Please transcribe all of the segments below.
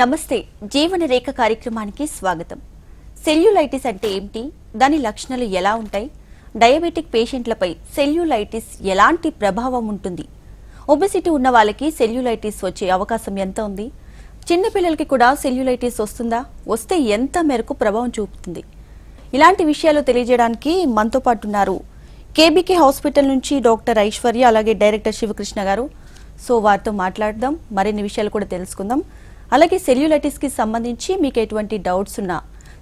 నమస్తే జీవన రేఖ కార్యక్రమానికి స్వాగతం. సెల్యులైటిస్ అంటే ఏమిటి? దాని లక్షణాలు ఎలా ఉంటాయి? డయాబెటిక్ పేషెంట్లపై సెల్యులైటిస్ ఎలాంటి ప్రభావం ఉంటుంది? ఒబెసిటీ ఉన్న వాళ్ళకి సెల్యులైటిస్ వచ్చే అవకాశం ఎంత ఉంది? చిన్నపిల్లలకి కూడా సెల్యులైటిస్ వస్తుందా? వస్తే ఎంత మేరకు ప్రభావం చూపుతుంది? ఇలాంటి విషయాలు తెలియజేయడానికి మనతో పాటు ఉన్నారు కేబీకే హాస్పిటల్ నుంచి డాక్టర్ ఐశ్వర్య అలాగే డైరెక్టర్ శివకృష్ణ గారు. సో వారితో మాట్లాడదాం. మరిన్ని విషయాలు కూడా తెలుసుకుందాం. అలాగే సెల్యులైటిస్కి సంబంధించి మీకు ఎటువంటి డౌట్స్ ఉన్నా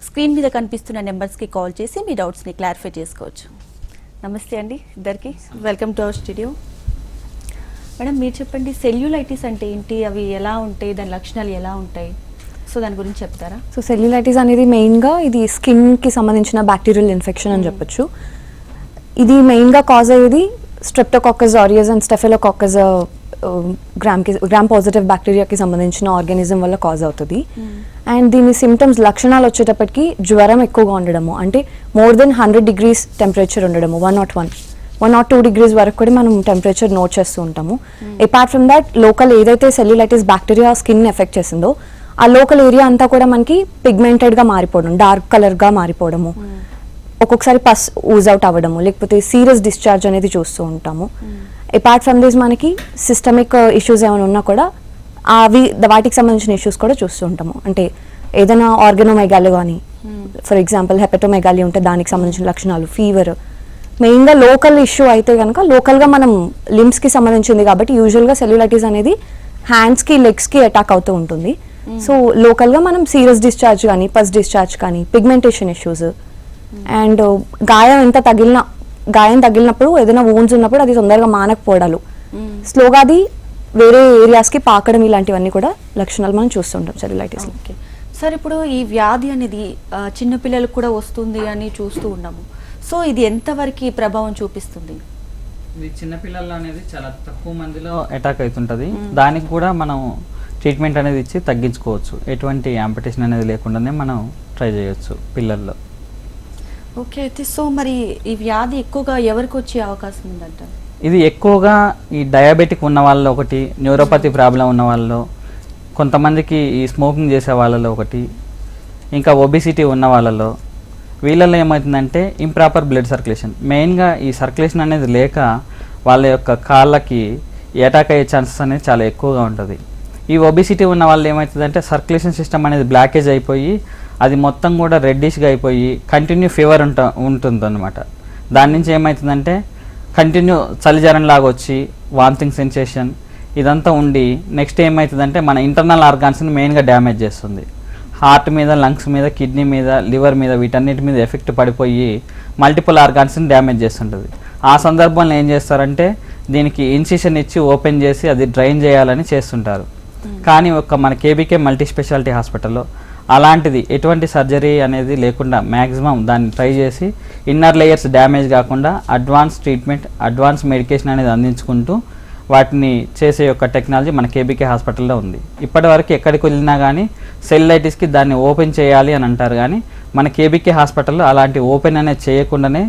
స్క్రీన్ మీద కనిపిస్తున్న నెంబర్స్కి కాల్ చేసి మీ డౌట్స్ని క్లారిఫై చేసుకోవచ్చు. నమస్తే అండి ఇద్దరికి. Welcome to our studio. Madam మీరు చెప్పండి సెల్యులైటిస్ అంటే ఏంటి? అవి ఎలా ఉంటాయి? దాని లక్షణాలు ఎలా ఉంటాయి? సో దాని గురించి చెప్తారా? సో సెల్యులైటిస్ అనేది మెయిన్గా ఇది స్కిన్కి సంబంధించిన బ్యాక్టీరియల్ ఇన్ఫెక్షన్ అని చెప్పొచ్చు. ఇది మెయిన్గా కాజ్ అయ్యేది స్ట్రెప్టోకాకస్ ఆరియస్ అండ్ స్టెఫెలోకాకస్ గ్రామ్కి గ్రామ్ పాజిటివ్ బ్యాక్టీరియాకి సంబంధించిన ఆర్గానిజం వల్ల కాజ్ అవుతుంది. అండ్ దీని సిమ్టమ్స్ లక్షణాలు వచ్చేటప్పటికి జ్వరం ఎక్కువగా ఉండడము అంటే more than hundred degrees temperature ఉండడము one nought one one nought two degrees వరకు కూడా మనం టెంపరేచర్ నోట్ చేస్తూ ఉంటాము. అపార్ట్ ఫ్రమ్ దట్ లోకల్ ఏదైతే సెల్యులైటిస్ బ్యాక్టీరియా స్కిన్ ఎఫెక్ట్ చేసిందో ఆ లోకల్ ఏరియా అంతా కూడా మనకి పిగ్మెంటెడ్గా మారిపోవడం డార్క్ కలర్గా మారిపోవడము. ఒక్కొక్కసారి పస్ ఊజ్ అవుట్ అవ్వడము లేకపోతే సీరియస్ డిశ్చార్జ్ అనేది చూస్తూ ఉంటాము. అపార్ట్ ఫ్రమ్ దిస్ మనకి సిస్టమిక్ ఇష్యూస్ ఏమైనా ఉన్నా కూడా అవి వాటికి సంబంధించిన ఇష్యూస్ కూడా చూస్తూ ఉంటాము. అంటే ఏదైనా ఆర్గనోమెగాలి కానీ ఫర్ ఎగ్జాంపుల్ హెపటోమెగాలి ఉంటే దానికి సంబంధించిన లక్షణాలు ఫీవర్ మెయిన్గా లోకల్ ఇష్యూ అయితే కనుక లోకల్గా మనం లిమ్స్కి సంబంధించింది కాబట్టి యూజువల్గా సెల్యులైటిస్ అనేది హ్యాండ్స్కి లెగ్స్కి అటాక్ అవుతూ ఉంటుంది. సో లోకల్గా మనం సీరియస్ డిశ్చార్జ్ కానీ పస్ డిశ్చార్జ్ కానీ పిగ్మెంటేషన్ ఇష్యూస్ అండ్ గాయం ఎంత తగిలిన గాయం తగిలినప్పుడు ఏదైనా వోన్స్ ఉన్నప్పుడు అది తొందరగా మానకపోవడాలు. స్లోగా అది వేరే ఏరియాస్కి పాకడం ఇలాంటివన్నీ కూడా లక్షణాలు మనం చూస్తుంటాం సెల్యులైటిస్ ఓకే. సార్ ఇప్పుడు ఈ వ్యాధి అనేది చిన్నపిల్లలకు కూడా వస్తుంది అని చూస్తూ ఉన్నాము. సో ఇది ఎంతవరకు ప్రభావం చూపిస్తుంది? ఇది చిన్నపిల్లల్లో అనేది చాలా తక్కువ మందిలో అటాక్ అవుతుంటుంది. దానికి కూడా మనం ట్రీట్మెంట్ అనేది ఇచ్చి తగ్గించుకోవచ్చు. ఎటువంటి యాంపిటేషన్ అనేది లేకుండానే మనం ట్రై చేయొచ్చు పిల్లల్లో. ఓకే అయితే సో మరి ఈ వ్యాధి ఎక్కువగా ఎవరికి వచ్చే అవకాశం ఉందంటారు ఇది ఎక్కువగా ఈ డయాబెటిక్ ఉన్న వాళ్ళలో ఒకటి న్యూరోపతి ప్రాబ్లం ఉన్న వాళ్ళలో కొంతమందికి ఈ స్మోకింగ్ చేసే వాళ్ళలో ఒకటి ఇంకా ఒబిసిటీ ఉన్న వాళ్ళలో వీళ్ళలో ఏమవుతుందంటే ఇంప్రాపర్ బ్లడ్ సర్క్యులేషన్ మెయిన్గా ఈ సర్క్యులేషన్ అనేది లేక వాళ్ళ యొక్క కాళ్ళకి అటాక్ అయ్యే ఛాన్సెస్ అనేది చాలా ఎక్కువగా ఉంటుంది. ఈ ఒబిసిటీ ఉన్న వాళ్ళు ఏమవుతుందంటే సర్క్యులేషన్ సిస్టమ్ అనేది బ్లాకేజ్ అయిపోయి అది మొత్తం కూడా రెడ్డిష్గా అయిపోయి కంటిన్యూ ఫీవర్ ఉంట ఉంటుందన్నమాట. దాని నుంచి ఏమవుతుందంటే కంటిన్యూ చలిజరం లాగా వచ్చి వామిటింగ్ సెన్సేషన్ ఇదంతా ఉండి నెక్స్ట్ ఏమవుతుందంటే మన ఇంటర్నల్ ఆర్గాన్స్ని మెయిన్గా డ్యామేజ్ చేస్తుంది. హార్ట్ మీద లంగ్స్ మీద కిడ్నీ మీద లివర్ మీద వీటన్నిటి మీద ఎఫెక్ట్ పడిపోయి మల్టిపుల్ ఆర్గాన్స్ని డ్యామేజ్ చేస్తుంటుంది. ఆ సందర్భంలో ఏం చేస్తారంటే దీనికి ఇన్సిషన్ ఇచ్చి ఓపెన్ చేసి అది డ్రైన్ చేయాలని చేస్తుంటారు. కానీ ఒక మన కేబీకే మల్టీ స్పెషాలిటీ హాస్పిటల్లో అలాంటిది ఎటువంటి సర్జరీ అనేది లేకుండా మ్యాక్సిమం దాన్ని ట్రై చేసి ఇన్నర్ లేయర్స్ డ్యామేజ్ కాకుండా అడ్వాన్స్ ట్రీట్మెంట్ అడ్వాన్స్ మెడికేషన్ అనేది అందించుకుంటూ వాటిని చేసే యొక్క టెక్నాలజీ మన కేబీకే హాస్పిటల్లో ఉంది. ఇప్పటివరకు ఎక్కడికి వెళ్ళినా కానీ సెల్లైటిస్కి దాన్ని ఓపెన్ చేయాలి అని అంటారు కానీ మన కేబీకే హాస్పిటల్లో అలాంటి ఓపెన్ అనేది చేయకుండానే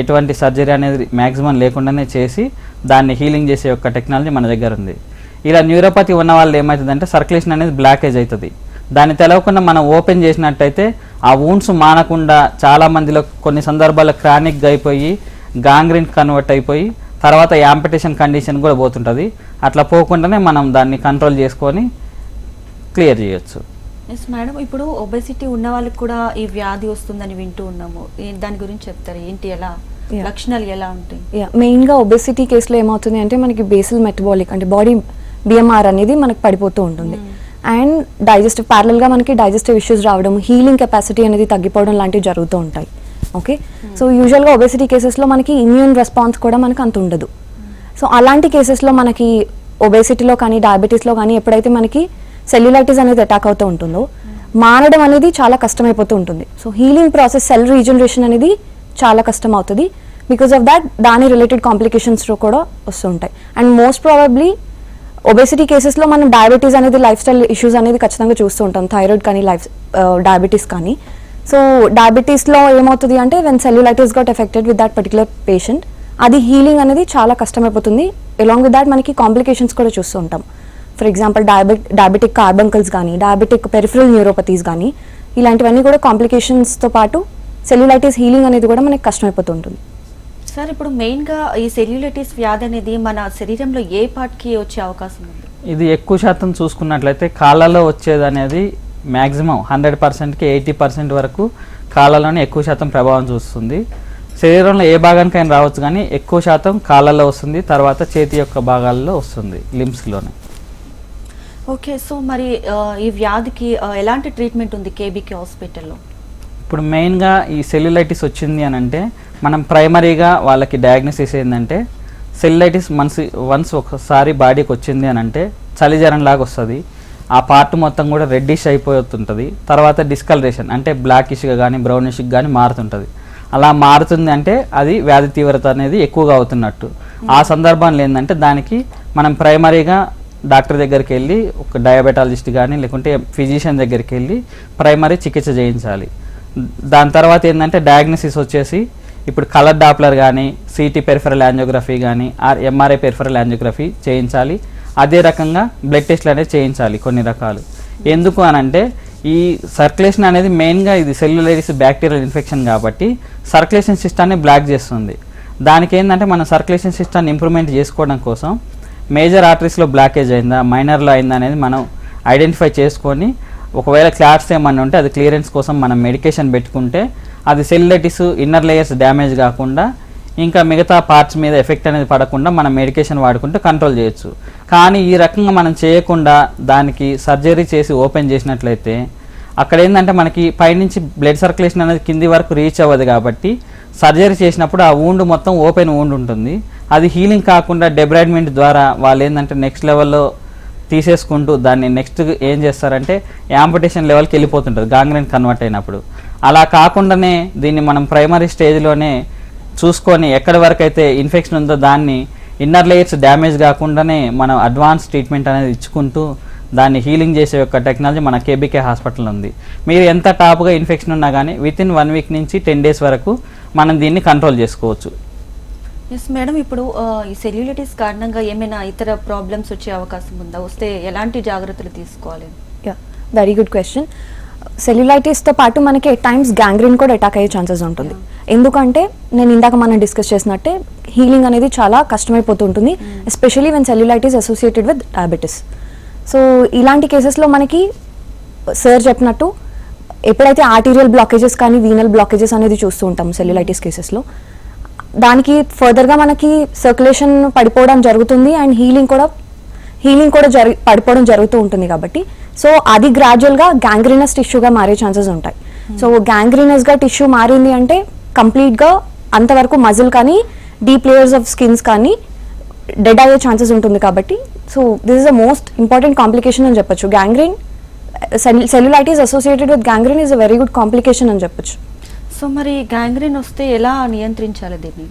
ఎటువంటి సర్జరీ అనేది మ్యాక్సిమం లేకుండానే చేసి దాన్ని హీలింగ్ చేసే యొక్క టెక్నాలజీ మన దగ్గర ఉంది. ఇలా న్యూరోపతి ఉన్న వాళ్ళు ఏమవుతుందంటే సర్క్యులేషన్ అనేది బ్లాకేజ్ అవుతుంది. దాన్ని తెలవకుండా మనం ఓపెన్ చేసినట్టయితే ఆ వూన్స్ మానకుండా చాలా మందిలో కొన్ని సందర్భాల్లో క్రానిక్గా అయిపోయి గాంగ్రీన్ కన్వర్ట్ అయిపోయి తర్వాత యాంపిటేషన్ కండిషన్ కూడా పోతుంటుంది. అట్లా పోకుండానే మనం దాన్ని కంట్రోల్ చేసుకొని క్లియర్ చేయొచ్చు. ఎస్ మేడం ఇప్పుడు ఒబెసిటీ ఉన్న వాళ్ళకి కూడా ఈ వ్యాధి వస్తుందని వింటూ ఉన్నాము. దాని గురించి చెప్తారు? ఏంటి ఎలా. లక్షణాలు ఎలా ఉంటాయి? యా మెయిన్గా ఒబెసిటీ కేసులో ఏమవుతుంది అంటే మనకి బేసిల్ మెటబాలిక్ అంటే బాడీ బిఎంఆర్ అనేది మనకి పడిపోతూ ఉంటుంది. అండ్ డైజెస్టివ్ ప్యారల్గా మనకి డైజెస్టివ్ ఇష్యూస్ రావడం హీలింగ్ కెపాసిటీ అనేది తగ్గిపోవడం లాంటివి జరుగుతూ ఉంటాయి. ఓకే సో యూజువల్గా ఒబెసిటీ కేసెస్లో మనకి ఇమ్యూన్ రెస్పాన్స్ కూడా మనకు అంత ఉండదు. సో అలాంటి కేసెస్లో మనకి ఒబేసిటీలో కానీ డయాబెటీస్లో కానీ ఎప్పుడైతే మనకి సెల్యులైటిస్ అనేది అటాక్ అవుతూ ఉంటుందో మారడం అనేది చాలా కష్టమైపోతూ ఉంటుంది. So healing process cell regeneration అనేది చాలా కష్టం అవుతుంది బికాస్ ఆఫ్ దాట్ దాని రిలేటెడ్ కాంప్లికేషన్స్లో కూడా వస్తుంటాయి. అండ్ మోస్ట్ ప్రాబబ్లీ ఒబేసిటీ కేసెస్లో మనం డయాబెటీస్ అనేది లైఫ్ స్టైల్ ఇష్యూస్ అనేది ఖచ్చితంగా చూస్తూ ఉంటాం. థైరాయిడ్ కానీ లైఫ్ డయాబెటీస్ uh, కానీ. సో డయాబెటీస్లో ఏమవుతుంది అంటే when cellulitis got affected with that particular patient అది హీలింగ్ అనేది చాలా కష్టమైపోతుంది. అలాంగ్ విత్ దాట్ మనకి కాంప్లికేషన్స్ కూడా చూస్తూ ఉంటాం. For example diabetes diabetic carbuncles కానీ డయాబెటిక్ పెరిఫరల్ న్యూరోపతీస్ కానీ ఇలాంటివన్నీ కూడా కాంప్లికేషన్స్తో పాటు సెల్యులైటిస్ హీలింగ్ అనేది కూడా మనకి కష్టమైపోతుంటుంది సార్ ఇప్పుడు మెయిన్గా ఈ సెల్యులైటిస్ వ్యాధి అనేది మన శరీరంలో ఏ పార్ట్కి వచ్చే అవకాశం ఉంది? ఇది ఎక్కువ శాతం చూసుకున్నట్లయితే కాళ్ళలో వచ్చేది అనేది మ్యాక్సిమం హండ్రెడ్ పర్సెంట్కి ఎయిటీ పర్సెంట్ వరకు కాళ్ళలోనే ఎక్కువ శాతం ప్రభావం చూస్తుంది. శరీరంలో ఏ భాగానికైనా రావచ్చు కానీ ఎక్కువ శాతం కాళ్ళల్లో వస్తుంది తర్వాత చేతి యొక్క భాగాల్లో వస్తుంది లిమ్స్లోనే ఓకే సో మరి ఈ వ్యాధికి ఎలాంటి ట్రీట్మెంట్ ఉంది కేబీకే హాస్పిటల్లో? ఇప్పుడు మెయిన్గా ఈ సెల్యులైటిస్ వచ్చింది అని అంటే మనం ప్రైమరీగా వాళ్ళకి డయాగ్నోసిస్ ఏంటంటే సెల్లైటిస్ మనసు వన్స్ ఒకసారి బాడీకి వచ్చింది అని అంటే చలిజరం లాగా వస్తుంది. ఆ పార్ట్ మొత్తం కూడా రెడ్డిష్ అయిపోతుంటుంది. తర్వాత డిస్కలరేషన్ అంటే బ్లాకిష్గా కానీ బ్రౌనిష్గా కానీ మారుతుంటుంది. అలా మారుతుంది అంటే అది వ్యాధి తీవ్రత అనేది ఎక్కువగా అవుతున్నట్టు. ఆ సందర్భంలో ఏంటంటే దానికి మనం ప్రైమరీగా డాక్టర్ దగ్గరికి వెళ్ళి ఒక డయాబెటాలజిస్ట్ కానీ లేకుంటే ఫిజిషియన్ దగ్గరికి వెళ్ళి ప్రైమరీ చికిత్స చేయించాలి. దాని తర్వాత ఏంటంటే డయాగ్నోసిస్ వచ్చేసి ఇప్పుడు కలర్ డాప్లర్ కానీ సిటీ పెరిఫరల్ యాంజియోగ్రఫీ కానీ ఆర్ ఎంఆర్ఐ పెరిఫరల్ యాంజియోగ్రఫీ చేయించాలి. అదే రకంగా బ్లడ్ టెస్ట్లు అనేది చేయించాలి కొన్ని రకాలు. ఎందుకు అని అంటే ఈ సర్క్యులేషన్ అనేది మెయిన్గా ఇది సెల్యులైటిస్ బ్యాక్టీరియల్ ఇన్ఫెక్షన్ కాబట్టి సర్క్యులేషన్ సిస్టాన్ని బ్లాక్ చేస్తుంది. దానికి ఏంటంటే మన సర్క్యులేషన్ సిస్టాన్ని ఇంప్రూవ్మెంట్ చేసుకోవడం కోసం మేజర్ ఆర్టరీస్లో బ్లాకేజ్ అయిందా మైనర్లో అయిందా అనేది మనం ఐడెంటిఫై చేసుకొని ఒకవేళ క్లాట్స్ ఏమన్నా ఉంటే అది క్లియరెన్స్ కోసం మనం మెడికేషన్ పెట్టుకుంటే అది సెల్యులైటిస్ ఇన్నర్ లేయర్స్ డ్యామేజ్ కాకుండా ఇంకా మిగతా పార్ట్స్ మీద ఎఫెక్ట్ అనేది పడకుండా మనం మెడికేషన్ వాడుకుంటే కంట్రోల్ చేయొచ్చు. కానీ ఈ రకంగా మనం చేయకుండా దానికి సర్జరీ చేసి ఓపెన్ చేసినట్లయితే అక్కడ ఏంటంటే మనకి పైనుంచి బ్లడ్ సర్క్యులేషన్ అనేది కింది వరకు రీచ్ అవ్వదు కాబట్టి సర్జరీ చేసినప్పుడు ఆ వూండ్ మొత్తం ఓపెన్ వూండ్ ఉంటుంది. అది హీలింగ్ కాకుండా డెబ్రైడ్మెంట్ ద్వారా వాళ్ళు ఏంటంటే నెక్స్ట్ లెవెల్లో తీసేసుకుంటూ దాన్ని నెక్స్ట్ ఏం చేస్తారంటే యాంపిటేషన్ లెవెల్కి వెళ్ళిపోతుంటుంది గాంగ్రెన్ కన్వర్ట్ అయినప్పుడు. అలా కాకుండానే దీన్ని మనం ప్రైమరీ స్టేజ్లోనే చూసుకొని ఎక్కడి వరకు అయితే ఇన్ఫెక్షన్ ఉందో దాన్ని ఇన్నర్ లేయర్స్ డ్యామేజ్ కాకుండానే మనం అడ్వాన్స్ ట్రీట్మెంట్ అనేది ఇచ్చుకుంటూ దాన్ని హీలింగ్ చేసే యొక్క టెక్నాలజీ మన కేబీకే హాస్పిటల్ ఉంది. మీరు ఎంత టాప్గా ఇన్ఫెక్షన్ ఉన్నా కానీ విత్ ఇన్ వన్ వీక్ నుంచి టెన్ డేస్ వరకు మనం దీన్ని కంట్రోల్ చేసుకోవచ్చు. ఎస్ మేడం ఇప్పుడు ఈ సెల్యులైటిస్ కారణంగా ఏమైనా ఇతర ప్రాబ్లమ్స్ వచ్చే అవకాశం ఉందా? వస్తే ఎలాంటి జాగ్రత్తలు తీసుకోవాలి? యా వెరీ గుడ్ క్వశ్చన్ సెల్యులైటిస్తో పాటు మనకి ఎట్ టైమ్స్ గ్యాంగ్రీన్ కూడా అటాక్ అయ్యే ఛాన్సెస్ ఉంటుంది. ఎందుకంటే నేను ఇందాక మనం డిస్కస్ చేసినట్టే హీలింగ్ అనేది చాలా కష్టమైపోతుంటుంది especially when cellulitis associated with diabetes so ఇలాంటి కేసెస్లో మనకి సార్ చెప్పినట్టు ఎప్పుడైతే ఆర్టీరియల్ బ్లాకేజెస్ కానీ వీనల్ బ్లాకేజెస్ అనేది చూస్తూ ఉంటాం సెల్యులైటిస్ కేసెస్లో దానికి ఫర్దర్గా మనకి సర్క్యులేషన్ పడిపోవడం జరుగుతుంది అండ్ హీలింగ్ కూడా హీలింగ్ కూడా జరి పడిపోవడం జరుగుతూ ఉంటుంది కాబట్టి. సో అది గ్రాడ్యువల్గా గ్యాంగ్రీనస్ టిష్యూగా మారే ఛాన్సెస్ ఉంటాయి. సో గ్యాంగ్రీనస్గా టిష్యూ మారింది అంటే కంప్లీట్గా అంతవరకు మజిల్ కానీ డీప్ లేయర్స్ ఆఫ్ స్కిన్స్ కానీ డెడ్ అయ్యే ఛాన్సెస్ ఉంటుంది కాబట్టి. So this is the most important complication అని చెప్పొచ్చు. Gangrene cellulitis associated with gangrene is a very good complication అని చెప్పొచ్చు. సో మరి గ్యాంగ్రీన్ వస్తే ఎలా నియంత్రించాలి దీన్ని?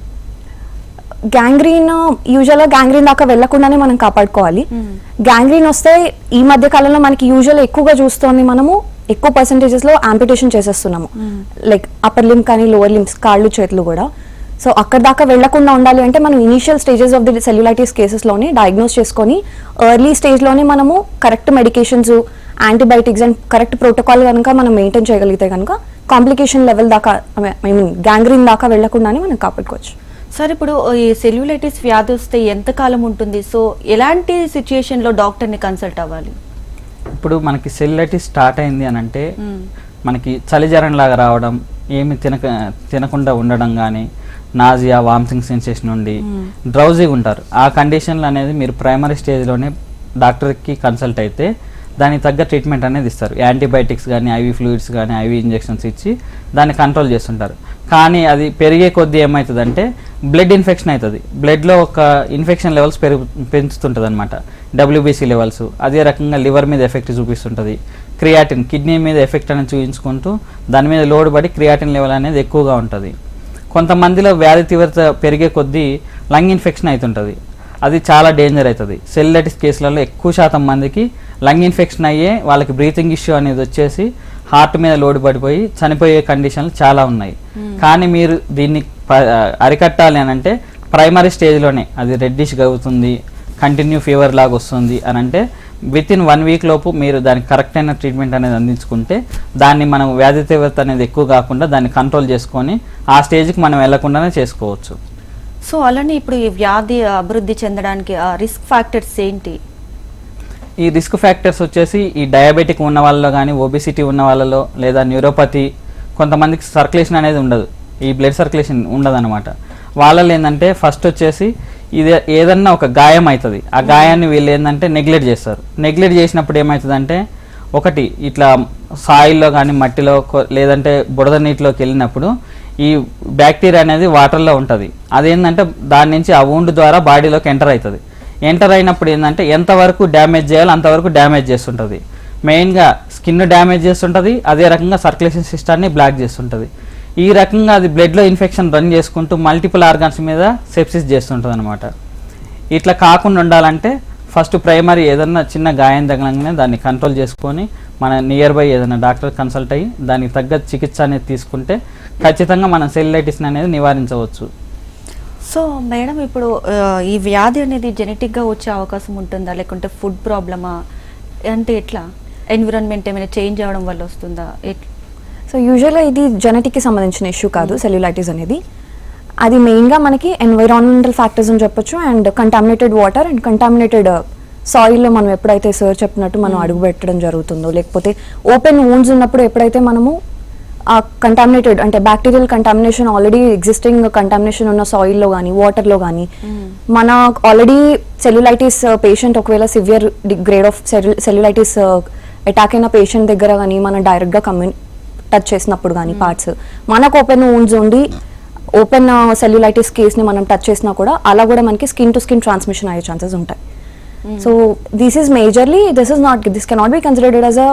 గ్యాంగ్రీన్ యూజువల్గా గ్యాంగ్రీన్ దాకా వెళ్ళకుండానే మనం కాపాడుకోవాలి. Hmm. గ్యాంగ్రీన్ వస్తే ఈ మధ్య కాలంలో మనకి యూజువల్ ఎక్కువగా చూస్తోంది మనము ఎక్కువ పర్సంటేజెస్లో ఆంపిటేషన్ చేసేస్తున్నాము. లైక్ అప్పర్ లిమ్ కానీ లోవర్ లిమ్స్ కాళ్ళు చేతులు కూడా. సో అక్కడ దాకా వెళ్ళకుండా ఉండాలి అంటే మనం initial stages of the cellulitis కేసెస్లోనే diagnose చేసుకొని ఎర్లీ స్టేజ్లోనే మనము correct medications antibiotics and correct protocol కనుక మనం మెయింటైన్ చేయగలిగితే కనుక కాంప్లికేషన్ లెవెల్ దాకా ఐ మీన్ గ్యాంగ్రీన్ దాకా వెళ్ళకుండానే మనం కాపాడుకోవచ్చు. సార్ ఇప్పుడు ఈ సెల్యులైటిస్ వ్యాధి వస్తే ఎంత కాలం ఉంటుంది? సో ఎలాంటి సిచ్యుయేషన్లో డాక్టర్ని కన్సల్ట్ అవ్వాలి? ఇప్పుడు మనకి సెల్యులైటిస్ స్టార్ట్ అయింది అని అంటే మనకి చలి జ్వరం లాగా రావడం ఏమి తినక తినకుండా ఉండడం కానీ నాజియా వామిటింగ్ సెన్సేషన్ ఉండి డ్రౌజీగా ఉంటారు. ఆ కండిషన్లు అనేది మీరు ప్రైమరీ స్టేజ్లోనే డాక్టర్కి కన్సల్ట్ అయితే దానికి తగ్గ ట్రీట్మెంట్ అనేది ఇస్తారు. యాంటీబయాటిక్స్ కానీ ఐవి ఫ్లూయిడ్స్ కానీ ఐవి ఇంజెక్షన్స్ ఇచ్చి దాన్ని కంట్రోల్ చేస్తుంటారు. కానీ అది పెరిగే కొద్దీ ఏమవుతుందంటే బ్లడ్ ఇన్ఫెక్షన్ అవుతుంది బ్లడ్లో ఒక ఇన్ఫెక్షన్ లెవెల్స్ పెరుగు పెంచుతుంటుంది అనమాట డబ్ల్యూబీసీ లెవెల్స్ అదే రకంగా లివర్ మీద ఎఫెక్ట్ చూపిస్తుంటుంది. క్రియాటిన్ కిడ్నీ మీద ఎఫెక్ట్ అనేది చూపించుకుంటూ దాని మీద లోడ్ పడి క్రియాటిన్ లెవెల్ అనేది ఎక్కువగా ఉంటుంది. కొంతమందిలో వ్యాధి తీవ్రత పెరిగే కొద్దీ లంగ్ ఇన్ఫెక్షన్ అవుతుంటుంది అది చాలా డేంజర్ అవుతుంది సెల్లటిస్ కేసులలో ఎక్కువ శాతం మందికి లంగ్ ఇన్ఫెక్షన్ అయ్యే వాళ్ళకి బ్రీతింగ్ ఇష్యూ అనేది వచ్చేసి హార్ట్ మీద లోడ్ పడిపోయి చనిపోయే కండిషన్లు చాలా ఉన్నాయి. కానీ మీరు దీన్ని అరికట్టాలి అని అంటే ప్రైమరీ స్టేజ్లోనే అది రెడ్డిష్ అవుతుంది కంటిన్యూ ఫీవర్ లాగా వస్తుంది అని అంటే విత్ ఇన్ వన్ వీక్ లోపు మీరు దానికి కరెక్ట్ అయిన ట్రీట్మెంట్ అనేది అందించుకుంటే దాన్ని మనం వ్యాధి తీవ్రత అనేది ఎక్కువ కాకుండా దాన్ని కంట్రోల్ చేసుకొని ఆ స్టేజ్కి మనం వెళ్ళకుండానే చేసుకోవచ్చు. సో అలానే ఇప్పుడు ఈ వ్యాధి అభివృద్ధి చెందడానికి రిస్క్ ఫ్యాక్టర్స్ ఏంటి? ఈ రిస్క్ ఫ్యాక్టర్స్ వచ్చేసి ఈ డయాబెటిక్ ఉన్న వాళ్ళలో కానీ ఒబిసిటీ ఉన్న వాళ్ళలో లేదా న్యూరోపతి కొంతమందికి సర్క్యులేషన్ అనేది ఉండదు. ఈ బ్లడ్ సర్క్యులేషన్ ఉండదన్నమాట. వాళ్ళలో ఏంటంటే ఫస్ట్ వచ్చేసి ఇది ఏదన్నా ఒక గాయం అవుతుంది ఆ గాయాన్ని వీళ్ళు ఏంటంటే నెగ్లెక్ట్ చేస్తారు. నెగ్లెక్ట్ చేసినప్పుడు ఏమవుతుందంటే ఒకటి ఇట్లా సాయిల్లో కానీ మట్టిలో లేదంటే బుడద నీటిలోకి వెళ్ళినప్పుడు ఈ బ్యాక్టీరియా అనేది వాటర్లో ఉంటుంది. అదేంటంటే దాని నుంచి ఆ ఊండ్ ద్వారా బాడీలోకి ఎంటర్ అవుతుంది ఎంటర్ అయినప్పుడు ఏంటంటే ఎంతవరకు డ్యామేజ్ చేయాలో అంతవరకు డ్యామేజ్ చేస్తుంటుంది. మెయిన్గా స్కిన్ డ్యామేజ్ చేస్తుంటుంది అదే రకంగా సర్క్యులేషన్ సిస్టాన్ని బ్లాక్ చేస్తుంటుంది. ఈ రకంగా అది బ్లడ్లో ఇన్ఫెక్షన్ రన్ చేసుకుంటూ మల్టిపుల్ ఆర్గాన్స్ మీద సెప్సిస్ చేస్తుంటుంది అనమాట ఇట్లా కాకుండా ఉండాలంటే ఫస్ట్ ప్రైమరీ ఏదన్నా చిన్న గాయం తగలంగానే దాన్ని కంట్రోల్ చేసుకొని మన నియర్ బై ఏదైనా డాక్టర్ కన్సల్ట్ అయ్యి దానికి తగ్గ చికిత్స అనేది తీసుకుంటే ఖచ్చితంగా మనం సెల్యులైటిస్ని అనేది నివారించవచ్చు. సో మేడం ఇప్పుడు ఈ వ్యాధి అనేది జెనెటిక్గా వచ్చే అవకాశం ఉంటుందా? లేకుంటే ఫుడ్ ప్రాబ్లమా అంటే ఎట్లా? ఎన్విరాన్మెంట్ ఏమైనా చేంజ్ అవ్వడం వల్ల వస్తుందా? సో యూజువల్గా ఇది జెనెటిక్కి సంబంధించిన ఇష్యూ కాదు సెల్యులైటిస్ అనేది. అది మెయిన్గా మనకి ఎన్వైరాన్మెంటల్ ఫ్యాక్టర్స్ అని చెప్పొచ్చు and contaminated water and contaminated సాయిల్లో మనం ఎప్పుడైతే సార్ చెప్పినట్టు మనం అడుగు పెట్టడం జరుగుతుందో లేకపోతే ఓపెన్ వూండ్స్ ఉన్నప్పుడు ఎప్పుడైతే మనము ఆ కంటామినేటెడ్ అంటే bacterial contamination already existing contamination ఉన్న సాయిల్లో కానీ వాటర్లో కానీ మన ఆల్రెడీ సెల్యులైటిస్ పేషెంట్ ఒకవేళ severe grade of cellulitis attack అయిన పేషెంట్ దగ్గర కానీ మనం డైరెక్ట్గా కమ్యూని టచ్ చేసినప్పుడు కానీ పార్ట్స్ మనకు ఓపెన్ వూండ్స్ ఉండి ఓపెన్ సెల్యులైటిస్ కేస్ని మనం టచ్ చేసినా కూడా అలా కూడా మనకి స్కిన్ టు స్కిన్ ట్రాన్స్మిషన్ అయ్యే ఛాన్సెస్ ఉంటాయి. So this is majorly this is not this cannot be considered as a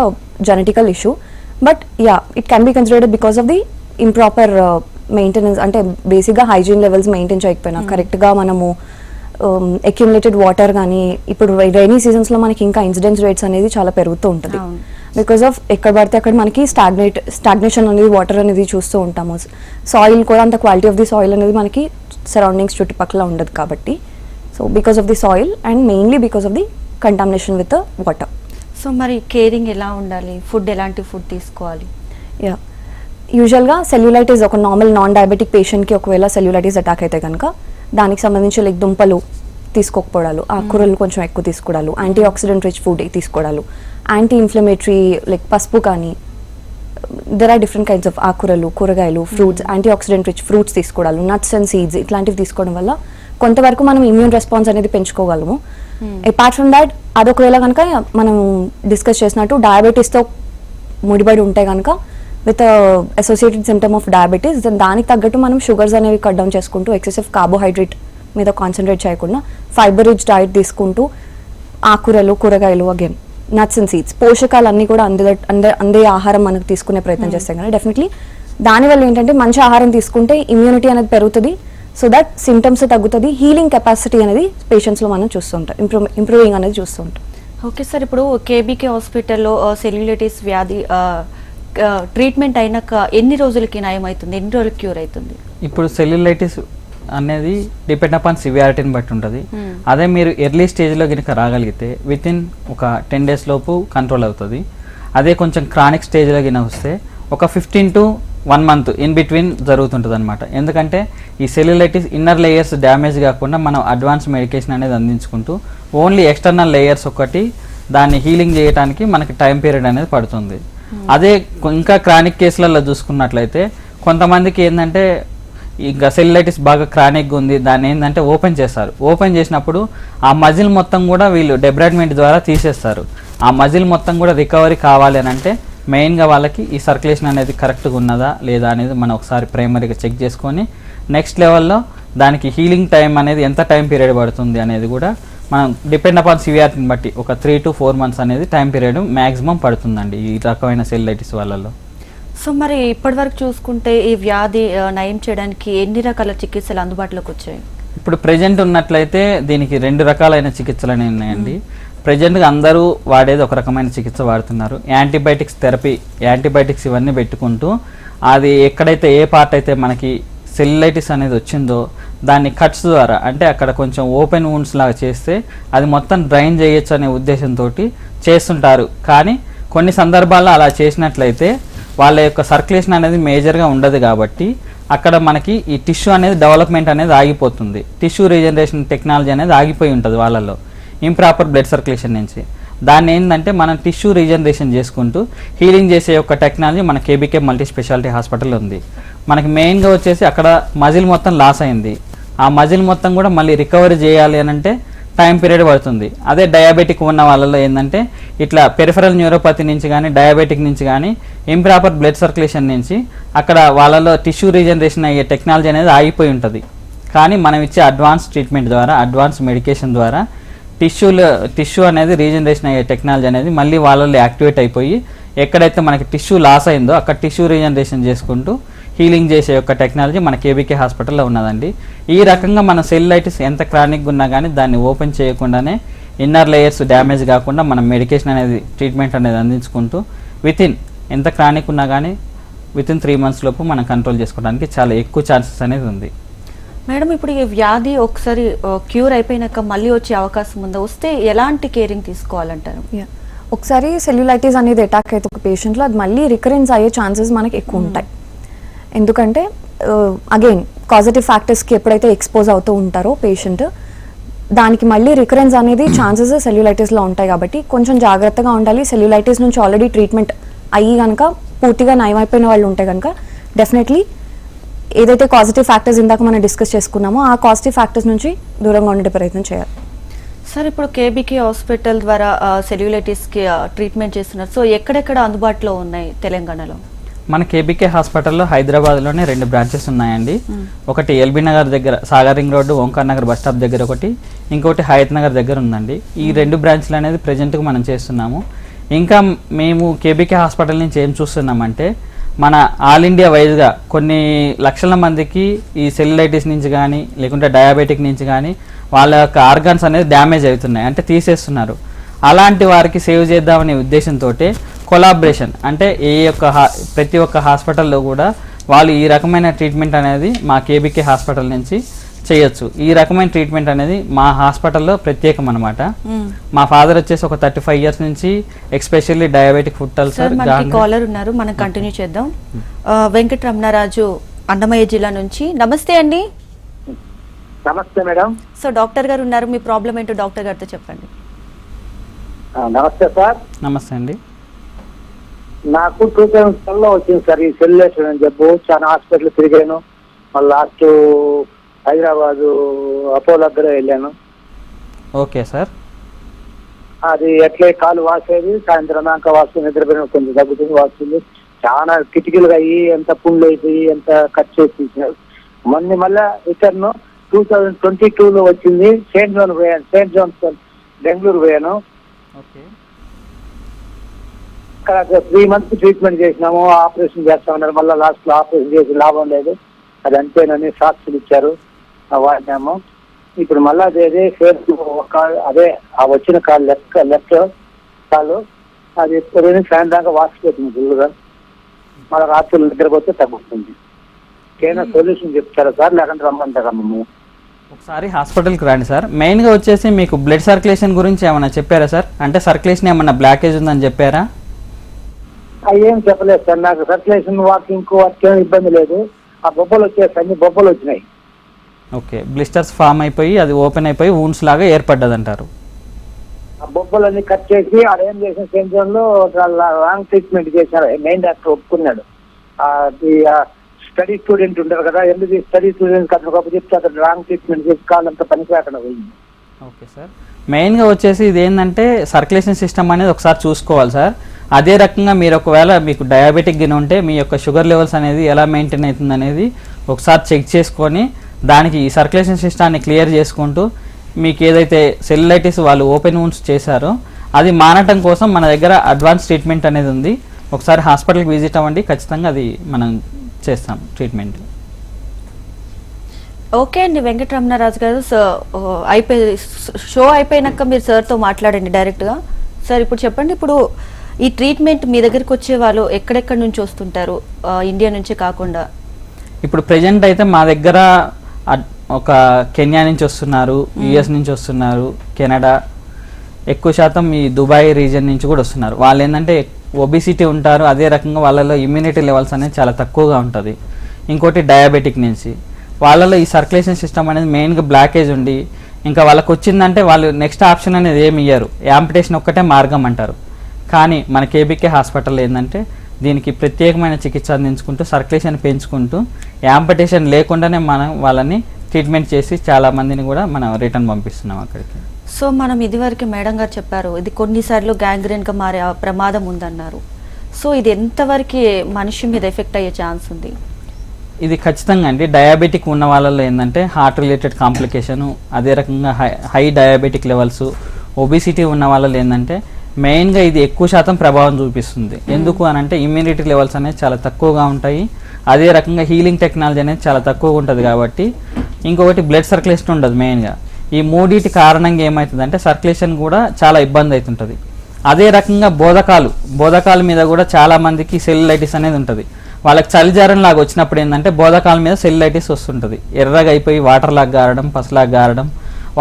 genetical issue but yeah it can be considered because of the improper maintenance అంటే బేసిక్గా hygiene levels maintain చేయకపోయినా కరెక్ట్గా మనము accumulated water కానీ ఇప్పుడు rainy సీజన్స్లో మనకి ఇంకా incidence rates అనేది చాలా పెరుగుతూ ఉంటుంది. బికాస్ ఆఫ్ ఎక్కడ పడితే అక్కడ మనకి స్టాగ్నేట్ స్టాగ్నేషన్ అనేది వాటర్ అనేది చూస్తూ ఉంటాము. సాయిల్ కూడా అంత క్వాలిటీ ఆఫ్ ది సాయిల్ అనేది మనకి సరౌండింగ్స్ చుట్టుపక్కల ఉండదు కాబట్టి. So because of the soil and mainly because of the contamination with water so మరి కేరింగ్ ఎలా ఉండాలి? ఫుడ్ ఎలాంటి ఫుడ్ తీసుకోవాలి? యా యూజువల్గా సెల్యులైటిస్ ఒక నార్మల్ నాన్ డయాబెటిక్ పేషెంట్కి ఒకవేళ సెల్యులైటిస్ అటాక్ అయితే కనుక దానికి సంబంధించి లైక్ దుంపలు తీసుకోకపోవడాలు ఆకుకూరలు కొంచెం ఎక్కువ తీసుకోవడాలు యాంటీ ఆక్సిడెంట్ రిచ్ ఫుడ్ తీసుకోవడాలు యాంటీ ఇన్ఫ్లమేటరీ లైక్ పసుపు కానీ there are different kinds of ఆకుకూరలు కూరగాయలు fruits antioxidant rich fruits తీసుకోవడాలు నట్స్ అండ్ సీడ్స్ ఇట్లాంటివి తీసుకోవడం వల్ల కొంతవరకు మనం ఇమ్యూన్ రెస్పాన్స్ అనేది పెంచుకోగలము. అపార్ట్ ఫ్రమ్ దాట్ అదొకవేళ కనుక మనం డిస్కస్ చేసినట్టు డయాబెటీస్తో ముడిపడి ఉంటే కనుక with associated symptom of diabetes దానికి తగ్గట్టు మనం షుగర్స్ అనేవి కట్ డౌన్ చేసుకుంటూ ఎక్సెసివ్ కార్బోహైడ్రేట్ మీద కాన్సన్ట్రేట్ చేయకుండా ఫైబర్ రిచ్ డైట్ తీసుకుంటూ ఆకుకూరలు కూరగాయలు అగైన్ నట్స్ అండ్ సీడ్స్ పోషకాలన్నీ కూడా అందే అందే అందే ఆహారం మనకు తీసుకునే ప్రయత్నం చేస్తాం కానీ డెఫినెట్లీ దానివల్ల ఏంటంటే మంచి ఆహారం తీసుకుంటే ఇమ్యూనిటీ అనేది పెరుగుతుంది. సో దట్ సిమ్టమ్స్ తగ్గుతుంది. హీలింగ్ కెపాసిటీ అనేది పేషెంట్స్లో మనం చూస్తుంటాం. ఇంప్రూవ్ ఇంప్రూవింగ్ అనేది చూస్తుంటాం. ఓకే సార్ ఇప్పుడు కేబీకే హాస్పిటల్లో సెల్యులైటిస్ వ్యాధి ట్రీట్మెంట్ అయినాక ఎన్ని రోజులకి నయం అవుతుంది ఎన్ని రోజులకి క్యూర్ అవుతుంది ఇప్పుడు సెల్యులైటిస్ అనేది డిపెండ్ అపాన్ సివియారిటీని బట్టి ఉంటుంది. Hmm. అదే మీరు ఎర్లీ స్టేజ్లో కనుక రాగలిగితే విత్ ఇన్ ఒక టెన్ డేస్ లోపు కంట్రోల్ అవుతుంది. అదే కొంచెం క్రానిక్ స్టేజ్లో కనుక వస్తే ఒక fifteen to one month in between జరుగుతుంటుంది అనమాట ఎందుకంటే ఈ సెల్యులైటిస్ ఇన్నర్ లేయర్స్ డ్యామేజ్ కాకుండా మనం అడ్వాన్స్ మెడికేషన్ అనేది అందించుకుంటూ ఓన్లీ ఎక్స్టర్నల్ లేయర్స్ ఒకటి దాన్ని హీలింగ్ చేయడానికి మనకి టైం పీరియడ్ అనేది పడుతుంది. అదే కొ- ఇంకా క్రానిక్ కేసులలో చూసుకున్నట్లయితే కొంతమందికి ఏంటంటే ఇంకా సెల్యులైటిస్ బాగా క్రానిక్గా ఉంది దాన్ని ఏంటంటే ఓపెన్ చేస్తారు. ఓపెన్ చేసినప్పుడు ఆ మజిల్ మొత్తం కూడా వీళ్ళు డెబ్రాడ్మెంట్ ద్వారా తీసేస్తారు. ఆ మజిల్ మొత్తం కూడా రికవరీ కావాలి అని అంటే మెయిన్గా వాళ్ళకి ఈ సర్క్యులేషన్ అనేది కరెక్ట్గా ఉన్నదా లేదా అనేది మనం ఒకసారి ప్రైమరీగా చెక్ చేసుకొని నెక్స్ట్ లెవెల్లో దానికి హీలింగ్ టైం అనేది ఎంత టైం పీరియడ్ పడుతుంది అనేది కూడా మనం డిపెండ్ అపాన్ సివియారిటీని బట్టి ఒక త్రీ టు ఫోర్ మంత్స్ అనేది టైం పీరియడ్ మ్యాక్సిమం పడుతుందండి ఈ రకమైన సెల్యులైటిస్ వాళ్ళలో సో మరి ఇప్పటివరకు చూసుకుంటే ఈ వ్యాధి నయం చేయడానికి ఎన్ని రకాల చికిత్సలు అందుబాటులోకి వచ్చాయి? ఇప్పుడు ప్రజెంట్ ఉన్నట్లయితే దీనికి రెండు రకాలైన చికిత్సలు అనేవి ఉన్నాయండి. ప్రజెంట్గా అందరూ వాడేది ఒక రకమైన చికిత్స వాడుతున్నారు. యాంటీబయాటిక్స్ థెరపీ యాంటీబయాటిక్స్ ఇవన్నీ పెట్టుకుంటూ అది ఎక్కడైతే ఏ పార్ట్ అయితే మనకి సెల్యులైటిస్ అనేది వచ్చిందో దాన్ని కట్స్ ద్వారా అంటే అక్కడ కొంచెం ఓపెన్ వూండ్స్ లాగా చేస్తే అది మొత్తం డ్రైన్ చేయొచ్చు అనే ఉద్దేశంతో చేస్తుంటారు. కానీ కొన్ని సందర్భాల్లో అలా చేసినట్లయితే వాళ్ళ యొక్క సర్క్యులేషన్ అనేది మేజర్గా ఉండదు కాబట్టి అక్కడ మనకి ఈ టిష్యూ అనేది డెవలప్మెంట్ అనేది ఆగిపోతుంది. టిష్యూ రీజనరేషన్ టెక్నాలజీ అనేది ఆగిపోయి ఉంటుంది వాళ్ళలో ఇంప్రాపర్ బ్లడ్ సర్క్యులేషన్ నుంచి. దాన్ని ఏంటంటే మనం టిష్యూ రీజనరేషన్ చేసుకుంటూ హీలింగ్ చేసే యొక్క టెక్నాలజీ మన కేబీకే మల్టీ స్పెషాలిటీ హాస్పిటల్ ఉంది. మనకి మెయిన్గా వచ్చేసి అక్కడ మజిల్ మొత్తం లాస్ అయింది. ఆ మజిల్ మొత్తం కూడా మళ్ళీ రికవరీ చేయాలి అని అంటే టైం పీరియడ్ పడుతుంది. అదే డయాబెటిక్ ఉన్న వాళ్ళలో ఏంటంటే ఇట్లా పెరిఫరల్ న్యూరోపతి నుంచి కానీ డయాబెటిక్ నుంచి కానీ ఇంప్రాపర్ బ్లడ్ సర్క్యులేషన్ నుంచి అక్కడ వాళ్ళలో టిష్యూ రీజనరేషన్ అయ్యే టెక్నాలజీ అనేది ఆగిపోయి ఉంటుంది. కానీ మనం ఇచ్చే అడ్వాన్స్ ట్రీట్మెంట్ ద్వారా అడ్వాన్స్ మెడికేషన్ ద్వారా టిష్యూలు టిష్యూ అనేది రీజనరేషన్ అయ్యే టెక్నాలజీ అనేది మళ్ళీ వాళ్ళలో యాక్టివేట్ అయిపోయి ఎక్కడైతే మనకి టిష్యూ లాస్ అయిందో అక్కడ టిష్యూ రీజనరేషన్ చేసుకుంటూ హీలింగ్ చేసే యొక్క టెక్నాలజీ మన కేబీకే హాస్పిటల్లో ఉన్నదండి. ఈ రకంగా మన సెల్లైటిస్ ఎంత క్రానిక్ ఉన్నా కానీ దాన్ని ఓపెన్ చేయకుండానే ఇన్నర్ లేయర్స్ డ్యామేజ్ కాకుండా మనం మెడికేషన్ అనేది ట్రీట్మెంట్ అనేది అందించుకుంటూ వితిన్ ఎంత క్రానిక్ ఉన్నా కానీ వితిన్ త్రీ మంత్స్ లోపు మనం కంట్రోల్ చేసుకోవడానికి చాలా ఎక్కువ ఛాన్సెస్ అనేది ఉంది. మేడం ఇప్పుడు ఈ వ్యాధి ఒకసారి క్యూర్ అయిపోయినాక మళ్ళీ వచ్చే అవకాశం ఉందా? వస్తే ఎలాంటి కేరింగ్ తీసుకోవాలంటారు. ఒకసారి సెల్యులైటిస్ అనేది అటాక్ అయితే ఒక పేషెంట్లో అది మళ్ళీ రికరెన్స్ అయ్యే ఛాన్సెస్ మనకి ఎక్కువ ఉంటాయి. ఎందుకంటే అగైన్ కాజిటివ్ ఫ్యాక్టర్స్కి ఎప్పుడైతే ఎక్స్పోజ్ అవుతూ ఉంటారో పేషెంట్ దానికి మళ్ళీ రికరెన్స్ అనేది ఛాన్సెస్ సెల్యులైటిస్లో ఉంటాయి కాబట్టి కొంచెం జాగ్రత్తగా ఉండాలి. సెల్యులైటిస్ నుంచి ఆల్రెడీ ట్రీట్మెంట్ అయ్యి కనుక పూర్తిగా నయమైపోయిన వాళ్ళు ఉంటే కనుక డెఫినెట్లీ ఏదైతే పాజిటివ్ ఫ్యాక్టర్స్ ఇందాక మనం డిస్కస్ చేసుకున్నామో ఆ పాజిటివ్ ఫ్యాక్టర్స్ నుంచి దూరంగా ఉండే ప్రయత్నం చేయాలి. సార్ ఇప్పుడు కేబీకే హాస్పిటల్ ద్వారా సెల్యులైటిస్కి ట్రీట్మెంట్ చేస్తున్నారు. సో ఎక్కడెక్కడ అందుబాటులో ఉన్నాయి తెలంగాణలో? మన కేబీకే హాస్పిటల్లో హైదరాబాద్లోనే రెండు బ్రాంచెస్ ఉన్నాయండి. ఒకటి ఎల్బీ నగర్ దగ్గర Sagar ring road Omkar Nagar bus stop దగ్గర ఒకటి. ఇంకొకటి హయత్ నగర్ దగ్గర ఉందండి. ఈ రెండు బ్రాంచ్లు అనేది ప్రజెంట్గా మనం చేస్తున్నాము. ఇంకా మేము కేబీకే హాస్పిటల్ నుంచి ఏం చూస్తున్నామంటే మన ఆల్ ఇండియా వైజ్గా కొన్ని లక్షల మందికి ఈ సెల్యులైటిస్ నుంచి కానీ లేకుంటే డయాబెటిక్ నుంచి కానీ వాళ్ళ యొక్క ఆర్గాన్స్ అనేది డ్యామేజ్ అవుతున్నాయి అంటే తీసేస్తున్నారు. అలాంటి వారికి సేవ్ చేద్దామనే ఉద్దేశంతో కొలాబరేషన్ అంటే ఏ యొక్క ప్రతి ఒక్క హాస్పిటల్లో కూడా వాళ్ళు ఈ రకమైన ట్రీట్మెంట్ అనేది మా కేబీకే హాస్పిటల్ నుంచి చేయొచ్చు. ఈ రకమైన ట్రీట్మెంట్ అనేది మా హాస్పిటల్లో ప్రత్యేకం అనమాట మా ఫాదర్ వచ్చేసి ఒక థర్టీ ఫైవ్ ఇయర్స్ నుంచి especially diabetic food sir caller ఉన్నారు. మనం కంటిన్యూ చేద్దాం. వెంకట రమణరాజు అన్నమయ్య జిల్లా నుంచి. నమస్తే అండి. నమస్తే మేడం. సో డాక్టర్ గారు ఉన్నారు. మీ ప్రాబ్లం ఏంటో డాక్టర్ గారితో చెప్పండి. ఆ, నమస్తే సార్. నమస్తే అండి. నాకు టూ థౌసండ్లో వచ్చింది సార్ ఈ సెల్యులేషన్ అని చెప్పు. చాలా హాస్పిటల్ తిరిగాను. మళ్ళీ లాస్ట్ హైదరాబాదు అపోలో దగ్గర వెళ్ళాను. Okay sir. అది ఎట్లే కాలు వాసేది సాయంత్రం దాకా వాస్తుంది నిద్రపోయిన కొంచెం తగ్గుతుంది వాస్తుంది చాలా కిటికీలుగా అయ్యి ఎంత పుండ్లు అయిపోయి ఎంత ఖర్చు చేసేసారు మొన్న మళ్ళా రిటర్న్ టూ థౌజండ్ ట్వంటీ లో వచ్చింది. సెయింట్ జోన్ పోయాను సెయింట్ జోన్స్ బెంగళూరు పోయాను. అక్కడ త్రీ మంత్స్ ట్రీట్మెంట్ చేసినాము ఆపరేషన్ చేస్తామన్నారు మళ్ళీ లాస్ట్లో ఆపరేషన్ చేసి లాభం లేదు. అది అంతేనని సాక్షులు ఇచ్చారు. వాడినాము. ఇప్పుడు మళ్ళీ అదే ఫేస్ ఒక అదే ఆ వచ్చిన కాలు లెఫ్ట్ లెఫ్ట్ కాలు అది ఎప్పుడైనా ఫ్యాన్ దాకా వాసిపోతుంది ఫుల్గా. మళ్ళీ రాత్రులు నిద్రపోతే తగ్గుతుంది. ఏమైనా సొల్యూషన్ చెప్తారా సార్? లేకుంటే రమ్మంటారా మమ్మల్ని? ఒకసారి హాస్పిటల్కి రండి సార్. మెయిన్గా వచ్చేసి మీకు బ్లడ్ సర్క్యులేషన్ గురించి ఏమైనా చెప్పారా సార్? అంటే సర్క్యులేషన్ ఏమన్నా బ్లాకేజ్ ఉందని చెప్పారా? ఏం చెప్పలేదు సార్. నాకు సర్క్యులేషన్ వాకింగ్ వాటికి ఇబ్బంది లేదు. ఆ బొబ్బలు వచ్చేసి అన్ని బొబ్బలు వచ్చినాయి. ఓకే. బ్లిస్టర్స్ ఫామ్ అయిపోయి అది ఓపెన్ అయిపోయి వూన్స్ లాగా ఏర్పడ్డది అంటారు ఆ బొబ్బలన్నీ కట్ చేసి ఏం చేసిన సెంటర్లో రాంగ్ ట్రీట్మెంట్ చేశారు. మెయిన్ డాక్టర్ ఒప్పుకున్నాడు. స్టడీ స్టూడెంట్ ఉంటారు కదా ఎందుకు స్టడీ స్టూడెంట్ అతను గొప్ప చెప్తే అతను రాంగ్ ట్రీట్మెంట్ చేసి కాలంతా పనికి రాకుండా పోయింది. Okay sir. మెయిన్గా వచ్చేసి ఇది ఏంటంటే సర్క్యులేషన్ సిస్టమ్ అనేది ఒకసారి చూసుకోవాలి సార్. అదే రకంగా మీరు ఒకవేళ మీకు డయాబెటిక్ గిన ఉంటే మీ యొక్క షుగర్ లెవెల్స్ అనేది ఎలా మెయింటైన్ అవుతుంది అనేది ఒకసారి చెక్ చేసుకొని దానికి ఈ సర్క్యులేషన్ సిస్టాన్ని క్లియర్ చేసుకుంటూ మీకు ఏదైతే సెల్యులైటిస్ వాళ్ళు ఓపెన్ వూన్స్ చేశారో అది మానటం కోసం మన దగ్గర అడ్వాన్స్ ట్రీట్మెంట్ అనేది ఉంది. ఒకసారి హాస్పిటల్కి విజిట్ అవ్వండి. ఖచ్చితంగా అది మనం చేస్తాం ట్రీట్మెంట్ ఓకే అండి వెంకటరమణరాజు గారు. అయిపోయి షో అయిపోయినాక మీరు సార్తో మాట్లాడండి డైరెక్ట్గా. సార్ ఇప్పుడు చెప్పండి ఇప్పుడు ఈ ట్రీట్మెంట్ మీ దగ్గరికి వచ్చే వాళ్ళు ఎక్కడెక్కడి నుంచి వస్తుంటారు? ఇండియా నుంచి కాకుండా. ఇప్పుడు ప్రజెంట్ అయితే మా దగ్గర ఒక కెన్యా నుంచి వస్తున్నారు యుఎస్ నుంచి వస్తున్నారు కెనడా ఎక్కువ శాతం ఈ దుబాయ్ రీజియన్ నుంచి కూడా వస్తున్నారు. వాళ్ళు ఏంటంటే ఒబిసిటీ ఉంటారు అదే రకంగా వాళ్ళలో ఇమ్యూనిటీ లెవెల్స్ అనేది చాలా తక్కువగా ఉంటుంది. ఇంకోటి డయాబెటిక్ నుంచి. వాళ్ళలో ఈ సర్క్యులేషన్ సిస్టమ్ అనేది మెయిన్గా బ్లాకేజ్ ఉండి ఇంకా వాళ్ళకి వచ్చిందంటే వాళ్ళు నెక్స్ట్ ఆప్షన్ అనేది ఏమి ఇయ్యరు. యాంపిటేషన్ ఒక్కటే మార్గం అంటారు. కానీ మన కేబీకే హాస్పిటల్ ఏంటంటే దీనికి ప్రత్యేకమైన చికిత్స అందించుకుంటూ సర్క్యులేషన్ పెంచుకుంటూ యాంపిటేషన్ లేకుండానే మనం వాళ్ళని ట్రీట్మెంట్ చేసి చాలా మందిని కూడా మనం రిటర్న్ పంపిస్తున్నాం అక్కడికి. సో మనం ఇదివరకు మేడం గారు చెప్పారు ఇది కొన్నిసార్లు గ్యాంగ్రీన్గా మారే ప్రమాదం ఉందన్నారు. సో ఇది ఎంతవరకు మనిషి మీద ఎఫెక్ట్ అయ్యే ఛాన్స్ ఉంది? ఇది ఖచ్చితంగా అండి. డయాబెటిక్ ఉన్న వాళ్ళలో ఏంటంటే హార్ట్ రిలేటెడ్ కాంప్లికేషను అదే రకంగా high high diabetic levels obesity ఉన్న వాళ్ళలో ఏంటంటే మెయిన్గా ఇది ఎక్కువ శాతం ప్రభావం చూపిస్తుంది. ఎందుకు అని అంటే ఇమ్యూనిటీ లెవెల్స్ అనేది చాలా తక్కువగా ఉంటాయి. అదే రకంగా హీలింగ్ టెక్నాలజీ అనేది చాలా తక్కువగా ఉంటుంది కాబట్టి ఇంకొకటి బ్లడ్ సర్క్యులేషన్ ఉండదు మెయిన్గా ఈ మూడిటి కారణంగా ఏమవుతుందంటే సర్క్యులేషన్ కూడా చాలా ఇబ్బంది అవుతుంటుంది. అదే రకంగా బోధకాలు బోధకాల మీద కూడా చాలామందికి సెల్యులైటిస్ అనేది ఉంటుంది. వాళ్ళకి చలిజారం లాగా వచ్చినప్పుడు ఏంటంటే బోధకాల మీద సెల్యులైటిస్ వస్తుంటుంది. ఎర్రగా అయిపోయి వాటర్ లాగా గారడం పసులాగా గారడం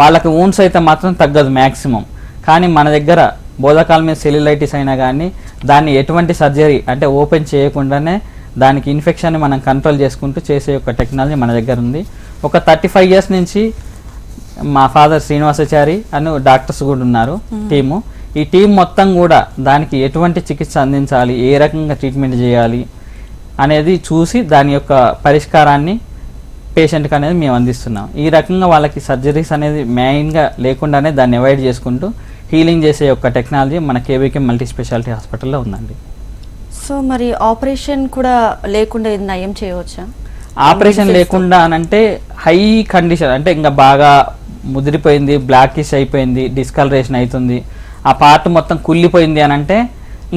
వాళ్ళకి ఊన్స్ అయితే మాత్రం తగ్గదు మ్యాక్సిమం కానీ మన దగ్గర బోధకాల మీద సెల్యులైటిస్ అయినా కానీ దాన్ని ఎటువంటి సర్జరీ అంటే ఓపెన్ చేయకుండానే దానికి ఇన్ఫెక్షన్ని మనం కంట్రోల్ చేసుకుంటూ చేసే ఒక టెక్నాలజీ మన దగ్గర ఉంది. ఒక థర్టీ ఫైవ్ ఇయర్స్ నుంచి మా ఫాదర్ శ్రీనివాసాచారి అని డాక్టర్స్ కూడా ఉన్నారు టీము. ఈ టీం మొత్తం కూడా దానికి ఎటువంటి చికిత్స అందించాలి ఏ రకంగా ట్రీట్మెంట్ చేయాలి అనేది చూసి దాని యొక్క పరిష్కారాన్ని పేషెంట్కి అనేది మేము అందిస్తున్నాం. ఈ రకంగా వాళ్ళకి సర్జరీస్ అనేది మెయిన్గా లేకుండానే దాన్ని అవాయిడ్ చేసుకుంటూ హీలింగ్ చేసే యొక్క టెక్నాలజీ మన కేవీకే మల్టీ స్పెషాలిటీ హాస్పిటల్లో ఉందండి. సో మరి ఆపరేషన్ కూడా లేకుండా ఇది నయం చేయవచ్చా? ఆపరేషన్ లేకుండా అనంటే హై కండిషన్ అంటే ఇంకా బాగా ముదిరిపోయింది బ్లాకిష్ అయిపోయింది డిస్కలరేషన్ అవుతుంది. ఆ పార్ట్ మొత్తం కుళ్ళిపోయింది అని అంటే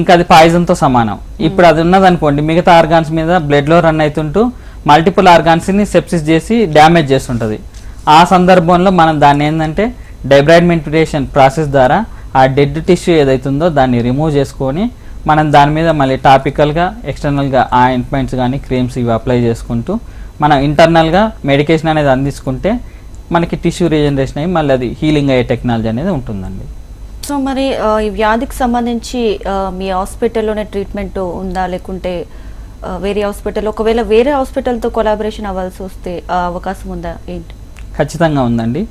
ఇంకా అది పాయిజన్తో సమానం. ఇప్పుడు అది ఉన్నదనుకోండి మిగతా ఆర్గాన్స్ మీద బ్లడ్లో రన్ అవుతుంటూ మల్టిపుల్ ఆర్గాన్స్ని సెప్సిస్ చేసి డ్యామేజ్ చేస్తుంటుంది. ఆ సందర్భంలో మనం దాన్ని ఏంటంటే డెబ్రైడ్మెంటేషన్ ప్రాసెస్ ద్వారా ఆ డెడ్ టిష్యూ ఏదైతుందో దాన్ని రిమూవ్ చేసుకొని మనం దాని మీద మళ్ళీ టాపికల్గా ఎక్స్టర్నల్గా ఆయింట్మెంట్స్ కానీ క్రీమ్స్ ఇవి అప్లై చేసుకుంటూ మనం ఇంటర్నల్గా మెడికేషన్ అనేది అందించుకుంటే మనకి టిష్యూ రీజనరేషన్ అయ్యి మళ్ళీ అది హీలింగ్ అయ్యే టెక్నాలజీ అనేది ఉంటుందండి. సో మరి ఆ, ఈ వ్యాధికి సంబంధించి ఆ, మీ హాస్పిటల్లోనే ట్రీట్మెంట్ ఉందా? లేకుంటే ఆ, వేరే హాస్పిటల్ ఒకవేళ వేరే హాస్పిటల్తో కొలాబరేషన్ అవ్వాల్సి వస్తే ఆ అవకాశం ఉందా? ఏంటి? ఖచ్చితంగా ఉందండి.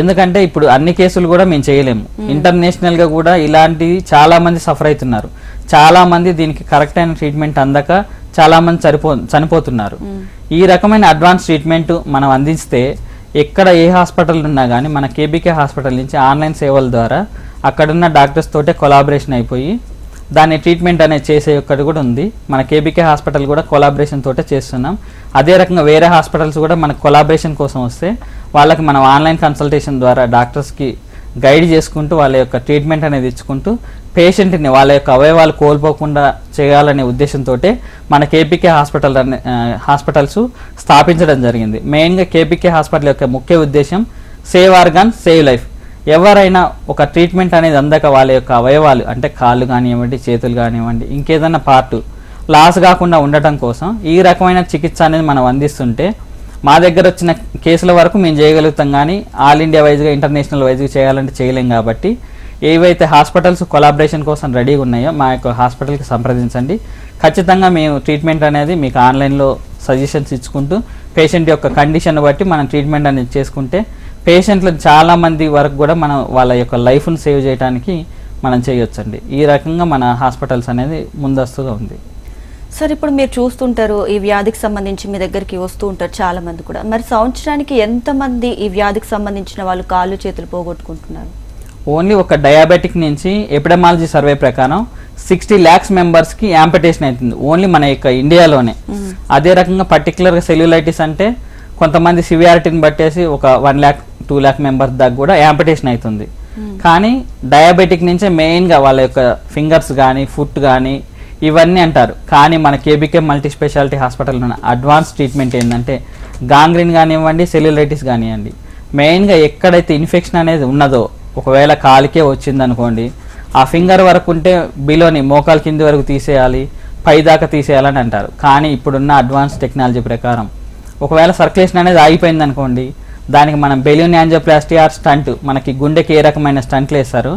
ఎందుకంటే ఇప్పుడు అన్ని కేసులు కూడా మేము చేయలేము. ఇంటర్నేషనల్గా కూడా ఇలాంటివి చాలా మంది సఫర్ అవుతున్నారు. చాలా మంది దీనికి కరెక్ట్ అయిన ట్రీట్మెంట్ అందక చాలా మంది చనిపో చనిపోతున్నారు. ఈ రకమైన అడ్వాన్స్ ట్రీట్మెంట్ మనం అందిస్తే ఎక్కడ ఏ హాస్పిటల్ ఉన్నా కానీ మన కేబీకే హాస్పిటల్ నుంచి ఆన్లైన్ సేవల ద్వారా అక్కడున్న డాక్టర్స్ తోటే కొలాబరేషన్ అయిపోయి దాన్ని ట్రీట్మెంట్ అనేది చేసే ఒక్కటి కూడా ఉంది. మన కేబీకే హాస్పిటల్ కూడా కొలాబరేషన్ తోటే చేస్తున్నాం. అదే రకంగా వేరే హాస్పిటల్స్ కూడా మన కొలాబరేషన్ కోసం వస్తే వాళ్ళకి మనం ఆన్లైన్ కన్సల్టేషన్ ద్వారా డాక్టర్స్కి గైడ్ చేసుకుంటూ వాళ్ళ యొక్క ట్రీట్మెంట్ అనేది ఇచ్చుకుంటూ పేషెంట్ని వాళ్ళ యొక్క అవయవాలు కోల్పోకుండా చేయాలనే ఉద్దేశంతో మన కేపీకే హాస్పిటల్ అనే హాస్పిటల్స్ స్థాపించడం జరిగింది. మెయిన్గా కేపీకే హాస్పిటల్ యొక్క ముఖ్య ఉద్దేశం సేవ్ ఆర్గాన్ సేవ్ లైఫ్. ఎవరైనా ఒక ట్రీట్మెంట్ అనేది అందక వాళ్ళ యొక్క అవయవాలు అంటే కాళ్ళు కానివ్వండి చేతులు కానివ్వండి ఇంకేదైనా పార్ట్ లాస్ కాకుండా ఉండటం కోసం ఈ రకమైన చికిత్స అనేది మనం అందిస్తుంటే మా దగ్గర వచ్చిన కేసుల వరకు మేము చేయగలుగుతాం కానీ ఆల్ ఇండియా వైజ్గా ఇంటర్నేషనల్ వైజ్గా చేయాలంటే చేయలేం కాబట్టి ఏవైతే హాస్పిటల్స్ కొలాబరేషన్ కోసం రెడీగా ఉన్నాయో మా యొక్క హాస్పిటల్కి సంప్రదించండి. ఖచ్చితంగా మేము ట్రీట్మెంట్ అనేది మీకు ఆన్లైన్లో సజెషన్స్ ఇచ్చుకుంటూ పేషెంట్ యొక్క కండిషన్ బట్టి మనం ట్రీట్మెంట్ అనేది చేసుకుంటే పేషెంట్లు చాలా మంది వరకు కూడా మనం వాళ్ళ యొక్క లైఫ్ను సేవ్ చేయడానికి మనం చేయొచ్చండి. ఈ రకంగా మన హాస్పిటల్స్ అనేది ముందస్తుగా ఉంది. సార్ ఇప్పుడు మీరు చూస్తుంటారు ఈ వ్యాధికి సంబంధించి మీ దగ్గరికి వస్తూ ఉంటారు చాలా మంది కూడా. మరి సంవత్సరానికి ఎంతమంది ఈ వ్యాధికి సంబంధించిన వాళ్ళు కాళ్ళు చేతులు పోగొట్టుకుంటున్నారు? ఓన్లీ ఒక డయాబెటిక్ నుంచి ఎపిడమాలజీ సర్వే ప్రకారం సిక్స్టీ ల్యాక్స్ మెంబర్స్కి యాంపిటేషన్ అవుతుంది ఓన్లీ మన యొక్క ఇండియాలోనే. అదే రకంగా పర్టికులర్గా సెల్యులైటిస్ అంటే కొంతమంది సివియారిటీని బట్టేసి ఒక one lakh two lakh members దాకా కూడా యాంపిటేషన్ అవుతుంది కానీ డయాబెటిక్ నుంచే మెయిన్గా వాళ్ళ యొక్క ఫింగర్స్ కానీ ఫుట్ కానీ ఇవన్నీ అంటారు. కానీ మన కేబీకే మల్టీ స్పెషాలిటీ హాస్పిటల్ ఉన్న అడ్వాన్స్ ట్రీట్మెంట్ ఏంటంటే గాంగ్రీన్ కానివ్వండి సెల్యులైటిస్ కానివ్వండి. మెయిన్గా ఎక్కడైతే ఇన్ఫెక్షన్ అనేది ఉన్నదో ఒకవేళ కాలికే వచ్చిందనుకోండి ఆ ఫింగర్ వరకు ఉంటే బిలోని మోకాలు కింది వరకు తీసేయాలి పై దాకా తీసేయాలని అంటారు. కానీ ఇప్పుడున్న అడ్వాన్స్ టెక్నాలజీ ప్రకారం ఒకవేళ సర్క్యులేషన్ అనేది ఆగిపోయింది అనుకోండి దానికి మనం బెలూన్ యాంజియోప్లాస్టీ ఆర్ స్టంట్ మనకి గుండెకి ఏ రకమైన స్టంట్లు వేస్తారు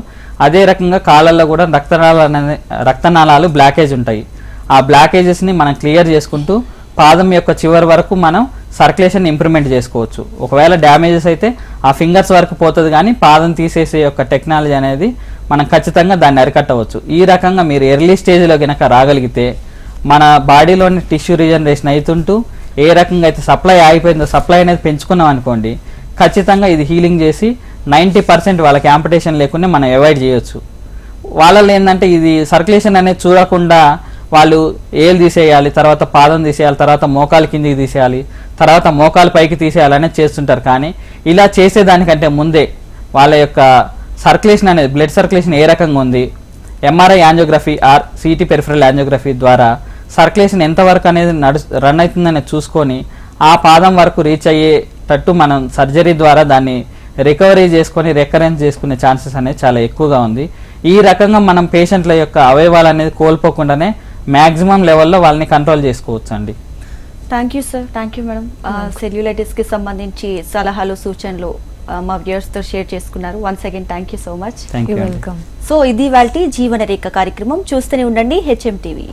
అదే రకంగా కాళ్ళల్లో కూడా రక్తనాళాలు అనేది రక్తనాళాలు బ్లాకేజ్ ఉంటాయి. ఆ బ్లాకేజెస్ని మనం క్లియర్ చేసుకుంటూ పాదం యొక్క చివరి వరకు మనం సర్క్యులేషన్ ఇంప్రూవ్మెంట్ చేసుకోవచ్చు. ఒకవేళ డ్యామేజెస్ అయితే ఆ ఫింగర్స్ వరకు పోతుంది కానీ పాదం తీసేసే యొక్క టెక్నాలజీ అనేది మనం ఖచ్చితంగా దాన్ని అరికట్టవచ్చు. ఈ రకంగా మీరు ఎర్లీ స్టేజ్లో కనుక రాగలిగితే మన బాడీలోని టిష్యూ రీజనరేషన్ అవుతుంటూ ఏ రకంగా అయితే సప్లై ఆగిపోయిందో సప్లై అనేది పెంచుకున్నాం అనుకోండి ఖచ్చితంగా ఇది హీలింగ్ చేసి నైంటీ పర్సెంట్ వాళ్ళకి కాంపిటీషన్ లేకుండా మనం అవాయిడ్ చేయొచ్చు. వాళ్ళలో ఏంటంటే ఇది సర్క్యులేషన్ అనేది చూడకుండా వాళ్ళు ఏలు తీసేయాలి తర్వాత పాదం తీసేయాలి తర్వాత మోకాలు కిందికి తీసేయాలి తర్వాత మోకాలు పైకి తీసేయాలి అనేది చేస్తుంటారు. కానీ ఇలా చేసేదానికంటే ముందే వాళ్ళ యొక్క సర్క్యులేషన్ అనేది బ్లడ్ సర్క్యులేషన్ ఏ రకంగా ఉంది? MRI angiography or CT peripheral angiography ద్వారా సర్క్యులేషన్ ఎంతవరకు అనేది నడు రన్ అవుతుందనేది చూసుకొని ఆ పాదం వరకు రీచ్ అయ్యేటట్టు మనం సర్జరీ ద్వారా దాన్ని రికవరీ చేసుకొని రికరెన్స్ చేసుకునే ఛాన్సెస్ అనేది చాలా ఎక్కువగా ఉంది. ఈ రకంగా మనం పేషెంట్ల యొక్క అవయవాలు అనేది కోల్పోకుండానే మ్యాక్సిమం లెవెల్లో వాళ్ళని కంట్రోల్ చేసుకోవచ్చు అండి thank you sir. Thank you madam. సెల్యులైటిస్కి సంబంధించి సలహాలు సూచనలు మా వ్యూయర్స్తో షేర్ చేసుకున్నారు. Once again thank you so much. Thank you you welcome so ఇది వాళ్ళ జీవన రేఖ కార్యక్రమం. చూస్తూనే ఉండండి హెచ్ఎం టీవీ.